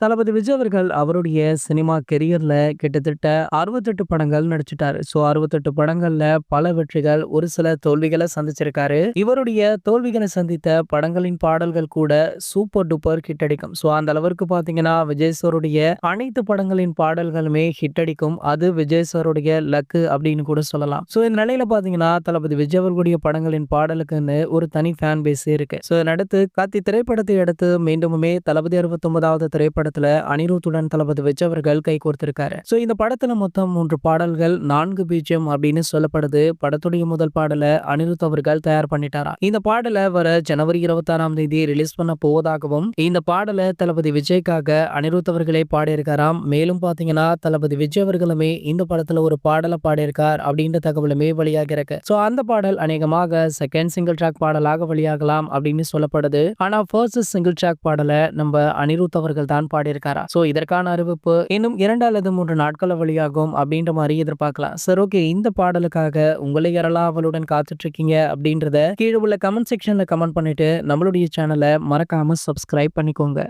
தளபதி விஜய் அவர்கள் அவருடைய சினிமா கெரியர்ல கிட்டத்தட்ட அறுபத்தெட்டு படங்கள் நடிச்சிட்டாரு. ஸோ அறுபத்தெட்டு படங்கள்ல பல வெற்றிகள் ஒரு சில தோல்விகளை சந்திச்சிருக்காரு. இவருடைய தோல்விகளை சந்தித்த படங்களின் பாடல்கள் கூட சூப்பர் டூப்பர் ஹிட் அடிக்கும். ஸோ அந்த அளவிற்கு பாத்தீங்கன்னா விஜய் சாருடைய அனைத்து படங்களின் பாடல்களுமே ஹிட் அடிக்கும். அது விஜய் சாருடைய லக்கு அப்படின்னு கூட சொல்லலாம். ஸோ இந்த நிலையில பாத்தீங்கன்னா தளபதி விஜய் அவர்களுடைய படங்களின் பாடலுக்குன்னு ஒரு தனி ஃபேன் பேஸ் இருக்கு ஸோ அடுத்து கத்தி திரைப்படத்தை அடுத்து மீண்டுமே தளபதி அறுபத்தொன்பதாவது படத்துல அனிருத்துடன் தளபதி விஜய் அவர்கள் கை கோர்த்திருக்காரு. ஸோ இந்த படத்துல மொத்தம் மூன்று பாடல்கள் நான்கு பீஜம் அப்படின்னு சொல்லப்படுது. படத்துடைய முதல் பாடலை அனிருத் அவர்கள் தயார் பண்ணிட்டாராம் இந்த பாடலை வர ஜனவரி இருபத்தி ஆறாம் தேதி ரிலீஸ் பண்ண போவதாகவும் இந்த பாடலை தளபதி விஜய்க்காக அனிருத் அவர்களே பாடியிருக்காராம். மேலும் பாத்தீங்கன்னா தளபதி விஜய் அவர்களுமே இந்த படத்துல ஒரு பாடலை பாடியிருக்கார் அப்படின்ற தகவலுமே வெளியாக இருக்கு ஸோ அந்த பாடல் அநேகமாக செகண்ட் சிங்கிள் ட்ராக் பாடலாக வெளியாகலாம் அப்படின்னு சொல்லப்படுது. ஆனா ஃபர்ஸ்ட் சிங்கிள் ட்ராக் பாடலை நம்ம அனிருத் அவர்கள் தான் பாடியிருக்காரா? ஸோ இதற்கான அறிவிப்பு இன்னும் இரண்டு அல்லது மூன்று நாட்கள வழியாகும் அப்படின்ற மாதிரி எதிர்பார்க்கலாம். சரி ஓகே இந்த பாடலுக்காக உங்களை யாரெல்லாம் அவளுடன் காத்துட்டு இருக்கீங்க அப்படின்றத கீழே உள்ள கமெண்ட் செக்ஷன்ல கமெண்ட் பண்ணிட்டு நம்மளுடைய சேனலை மறக்காம சப்ஸ்கிரைப் பண்ணிக்கோங்க.